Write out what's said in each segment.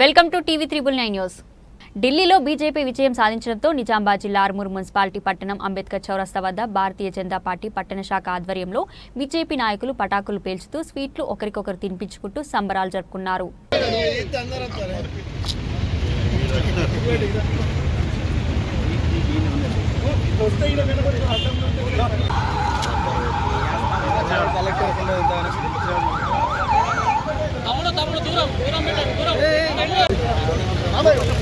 Welcome to TV triple nine news. ఢిల్లీలో BJP విజయం సాధించడంతో నిజామాబాద్ జిల్లా ఆర్మూర్ మున్సిపాలిటీ పట్టణం అంబేద్కర్ చౌరస్తా వద్ద భారతీయ జనతా పార్టీ పట్టణ శాఖ ఆధ్వర్యంలో బీజేపీ నాయకులు పటాకులు పేల్చుతూ స్వీట్లు ఒకరికొకరు తినిపించుకుంటూ సంబరాలు జరుపుకున్నారు.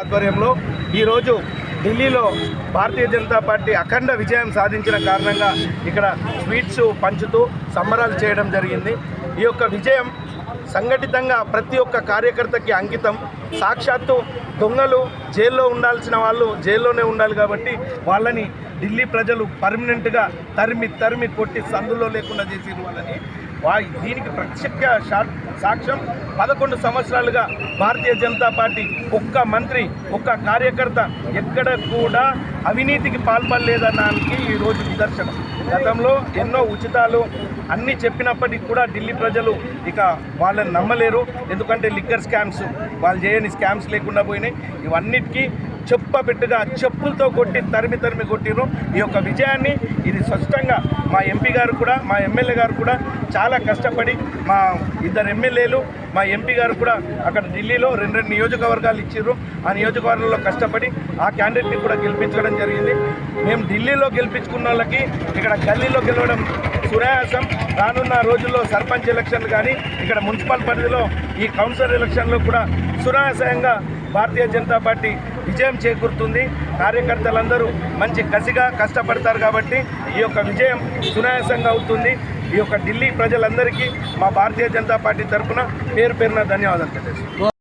ఆధ్వర్యంలో ఈరోజు ఢిల్లీలో భారతీయ జనతా పార్టీ అఖండ విజయం సాధించిన కారణంగా ఇక్కడ స్వీట్స్ పంచుతూ సంబరాలు చేయడం జరిగింది. ఈ యొక్క విజయం సంఘటితంగా ప్రతి ఒక్క కార్యకర్తకి అంకితం. సాక్షాత్తు దొంగలు జైల్లో ఉండాల్సిన వాళ్ళు జైల్లోనే ఉండాలి కాబట్టి వాళ్ళని ఢిల్లీ ప్రజలు పర్మనెంట్గా తరిమి తరిమి కొట్టి సందులో లేకుండా చేసిన వాళ్ళని. వా దీనికి ప్రత్యక్ష సాక్ష్యం పదకొండు సంవత్సరాలుగా భారతీయ జనతా పార్టీ ఒక్క మంత్రి ఒక్క కార్యకర్త ఎక్కడ కూడా అవినీతికి పాల్పడలేదనడానికి ఈరోజు నిదర్శనం. గతంలో ఎన్నో ఉచితాలు అన్నీ చెప్పినప్పటికీ కూడా ఢిల్లీ ప్రజలు ఇక వాళ్ళని నమ్మలేరు. ఎందుకంటే లిక్కర్ స్కామ్స్ వాళ్ళు చేయని స్కామ్స్ లేకుండా పోయినాయి. ఇవన్నిటికీ చెప్పబెట్టుగా చెప్పులతో కొట్టి తరిమి తరిమి కొట్టిరు ఈ యొక్క విజయాన్ని ఇది స్పష్టంగా మా ఎంపీ గారు కూడా మా ఎమ్మెల్యే గారు కూడా చాలా కష్టపడి మా ఇద్దరు ఎమ్మెల్యేలు మా ఎంపీ గారు కూడా అక్కడ ఢిల్లీలో రెండు రెండు నియోజకవర్గాలు ఇచ్చారు ఆ నియోజకవర్గంలో కష్టపడి ఆ క్యాండిడేట్ని కూడా గెలిపించడం జరిగింది. మేము ఢిల్లీలో గెలిపించుకున్న వాళ్ళకి ఇక్కడ గల్లీలో గెలవడం సునాయాసం రానున్న రోజుల్లో సర్పంచ్ ఎలక్షన్లు కానీ ఇక్కడ మున్సిపల్ పరిధిలో ఈ కౌన్సిలర్ ఎలక్షన్లో కూడా సునాయాసంగా భారతీయ జనతా పార్టీ విజయం చేకూరుతుంది. కార్యకర్తలందరూ మంచి కసిగా కష్టపడతారు కాబట్టి ఈ యొక్క విజయం సునాయాసంగా అవుతుంది. ఈ యొక్క ఢిల్లీ ప్రజలందరికీ మా భారతీయ జనతా పార్టీ తరఫున పేరు పేరున ధన్యవాదాలు తెలియజేస్తున్నాను.